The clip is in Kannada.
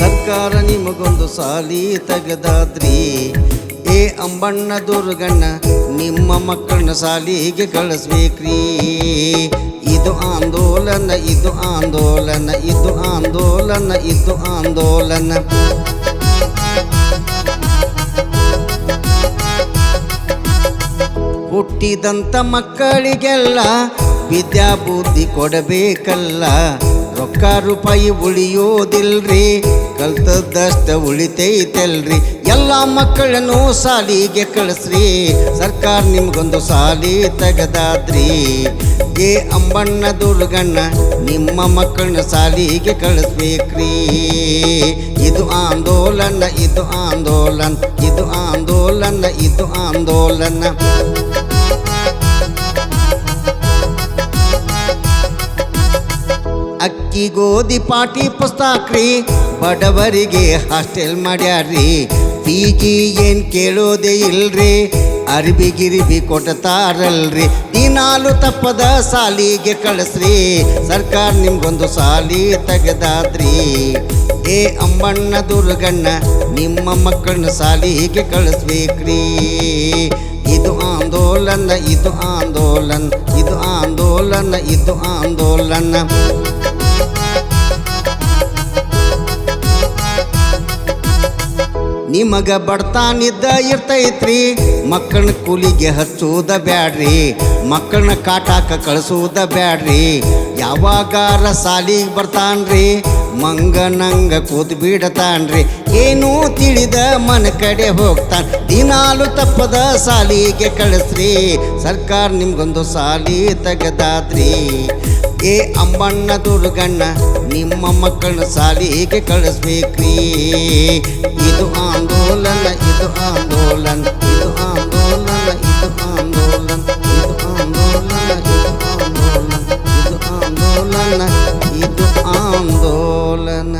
ಸರ್ಕಾರ ನಿಮಗೊಂದು ಸಾಲಿ ತೆಗೆದಾದ್ರಿ. ಏ ಅಂಬಣ್ಣ ದುರ್ಗಣ್ಣ, ನಿಮ್ಮ ಮಕ್ಕಳನ್ನ ಸಾಲಿಗೆ ಕಳಿಸ್ಬೇಕ್ರಿ. ಇದು ಆಂದೋಲನ ಇದು ಆಂದೋಲನ ಇದು ಆಂದೋಲನ ಇದು ಆಂದೋಲನ. ಹುಟ್ಟಿದಂಥ ಮಕ್ಕಳಿಗೆಲ್ಲ ವಿದ್ಯಾ ಬುದ್ಧಿ ಕೊಡಬೇಕಲ್ಲ. ರೊಕ್ಕ ರೂಪಾಯಿ ಉಳಿಯೋದಿಲ್ರಿ, ಕಲ್ತದ್ದಷ್ಟ ಉಳಿತೈತಲ್ರಿ. ಎಲ್ಲ ಮಕ್ಕಳನ್ನು ಸಾಲಿಗೆ ಕಳಿಸ್ರಿ, ಸರ್ಕಾರ ನಿಮ್ಗೊಂದು ಸಾಲಿ ತೆಗದಾದ್ರಿ. ಏ ಅಂಬಣ್ಣ ದುರ್ಗಣ್ಣ ನಿಮ್ಮ ಮಕ್ಕಳನ್ನ ಸಾಲಿಗೆ ಕಳಿಸ್ಬೇಕ್ರಿ. ಇದು ಆಂದೋಲನ ಇದು ಆಂದೋಲನ ಇದು ಆಂದೋಲನ ಇದು ಆಂದೋಲನ. ಅಕ್ಕಿ ಗೋಧಿ ಪಾಟಿ ಪುಸ್ತಕ್ರಿ. ಬಡವರಿಗೆ ಹಾಸ್ಟೆಲ್ ಮಾಡ್ಯಾರ್ರಿ. ಪಿಜಿ ಏನ್ ಕೇಳೋದೇ ಇಲ್ರಿ. ಅರ್ಬಿ ಗಿರಿಬಿ ಕೊಟ್ಟತಾರಲ್ರಿ ದಿನಾಲು ತಪ್ಪದ ಸಾಲಿಗೆ ಕಳಿಸ್ರಿ. ಸರ್ಕಾರ ನಿಮ್ಗೊಂದು ಸಾಲಿ ತೆಗೆದಾದ್ರಿ. ಏ ಅಮ್ಮಣ್ಣ ದುರ್ಗಣ್ಣ, ನಿಮ್ಮ ಮಕ್ಕಳನ್ನ ಸಾಲಿಗೆ ಕಳಿಸ್ಬೇಕ್ರಿ. ಇದು ಆಂದೋಲನ ಇದು ಆಂದೋಲನ ಇದು ಆಂದೋಲನ ಇದು ಆಂದೋಲನ. ನಿಮಗ ಬಡ್ತಾನಿದ್ದ ಇರ್ತೈತ್ರಿ. ಮಕ್ಕಳನ್ನ ಕೂಲಿಗೆ ಹಚ್ಚುವುದ ಬ್ಯಾಡ್ರಿ. ಮಕ್ಕಳನ್ನ ಕಾಟಾಕ ಕಳಿಸುವುದ ಬ್ಯಾಡ್ರಿ. ಯಾವಾಗಾರ ಸಾಲಿಗೆ ಬರ್ತಾನ್ರಿ. ಮಂಗನಂಗ ಕೂತ್ ಬಿಡತಾನ್ರಿ. ಏನೂ ತಿಳಿದ ಮನ ಕಡೆ ಹೋಗ್ತಾನೆ. ದಿನಾಲು ತಪ್ಪದ ಸಾಲಿಗೆ ಕಳಿಸ್ರಿ. ಸರ್ಕಾರ ನಿಮ್ಗೊಂದು ಸಾಲಿ ತೆಗೆದಾದ್ರಿ. ಏ ಅಮ್ಮಣ್ಣ ದುರ್ಗಣ್ಣ, ನಿಮ್ಮ ಮಕ್ಕಳನ್ನ ಸಾಲಿಗೆ ಕಳಿಸ್ಬೇಕ್ರಿ. ಇದು ಆ ఆందోళన ఇది ఆందోళన ఇది ఆందోళన ఇది ఆందోళన ఇది ఆందోళన ఇది ఆందోళన ఇది ఆందోళన.